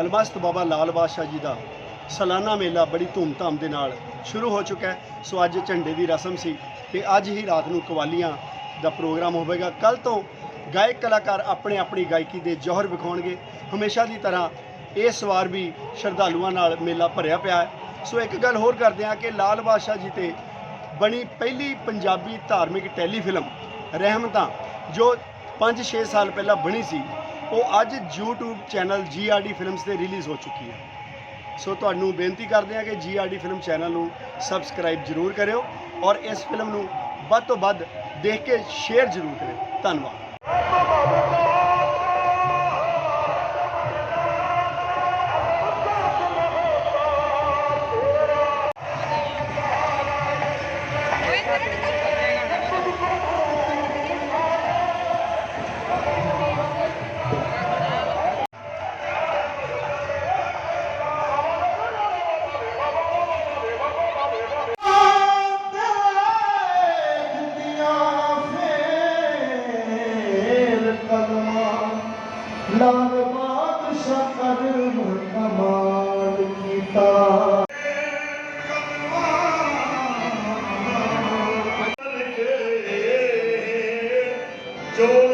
ਅਲਮਸਤ ਬਾਬਾ ਲਾਲ ਬਾਦਸ਼ਾਹ ਜੀ ਦਾ ਸਾਲਾਨਾ ਮੇਲਾ ਬੜੀ ਧੂਮਧਾਮ ਦੇ ਨਾਲ ਸ਼ੁਰੂ ਹੋ ਚੁੱਕਾ ਹੈ। ਸੋ ਅੱਜ ਝੰਡੇ ਦੀ ਰਸਮ ਸੀ ਤੇ ਅੱਜ ਹੀ ਰਾਤ ਨੂੰ ਕਵਾਲੀਆਂ ਦਾ ਪ੍ਰੋਗਰਾਮ ਹੋਵੇਗਾ। ਕੱਲ ਤੋਂ ਗਾਇਕ ਕਲਾਕਾਰ ਆਪਣੇ ਆਪਣੀ ਗਾਇਕੀ ਦੇ ਜ਼ੋਹਰ ਵਿਖਾਉਣਗੇ। ਹਮੇਸ਼ਾ ਦੀ ਤਰ੍ਹਾਂ ਇਸ ਵਾਰ ਵੀ ਸ਼ਰਧਾਲੂਆਂ ਨਾਲ ਮੇਲਾ ਭਰਿਆ ਪਿਆ ਹੈ। ਸੋ ਇੱਕ ਗੱਲ ਹੋਰ ਕਰਦੇ ਹਾਂ ਕਿ ਲਾਲ ਬਾਦਸ਼ਾਹ ਜੀ ਤੇ ਬਣੀ ਪਹਿਲੀ ਪੰਜਾਬੀ ਧਾਰਮਿਕ ਟੈਲੀਫਿਲਮ ਰਹਿਮਤਾਂ, ਜੋ 5-6 ਸਾਲ ਪਹਿਲਾਂ ਬਣੀ ਸੀ ਉਹ ਅੱਜ YouTube ਚੈਨਲ GRD ਫਿਲਮਸ ਤੇ ਰਿਲੀਜ਼ ਹੋ ਚੁੱਕੀ ਹੈ। ਸੋ ਤੁਹਾਨੂੰ ਬੇਨਤੀ ਕਰਦੇ ਹਾਂ ਕਿ GRD ਫਿਲਮ ਚੈਨਲ ਨੂੰ ਸਬਸਕ੍ਰਾਈਬ ਜ਼ਰੂਰ ਕਰਿਓ ਔਰ ਇਸ ਫਿਲਮ ਨੂੰ ਵੱਧ ਤੋਂ ਵੱਧ ਦੇਖ ਕੇ ਸ਼ੇਅਰ ਜ਼ਰੂਰ ਕਰਿਓ। ਧੰਨਵਾਦ। ਲਾਲ ਬਾਦਸ਼ਾਹ Joe.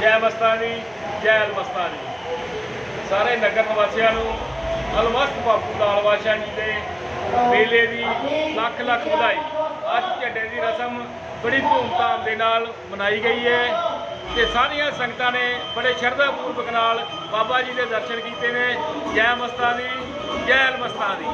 ਜੈ ਮਸਤਾਨੀ, ਜੈ ਅਲਮਸਤਾਨੀ ਸਾਰੇ ਨਗਰ ਨਿਵਾਸੀਆਂ ਨੂੰ ਅਲਮਸਤ ਬਾਪੂ ਲਾਲ ਬਾਦਸ਼ਾਹ ਜੀ ਦੇ ਮੇਲੇ ਦੀ ਲੱਖ ਲੱਖ ਵਧਾਈ। ਅੱਜ ਝੰਡੇ ਦੀ ਰਸਮ ਬੜੀ ਧੂਮਧਾਮ ਦੇ ਨਾਲ ਮਨਾਈ ਗਈ ਹੈ। ਤੇ ਸਾਰੀਆਂ ਸੰਗਤਾਂ ਨੇ ਬੜੇ ਸ਼ਰਧਾ ਪੂਰਵਕ ਨਾਲ ਬਾਬਾ ਜੀ ਦੇ ਦਰਸ਼ਨ ਕੀਤੇ ਨੇ। ਜੈ ਮਸਤਾਨੀ, ਜੈ ਦੀ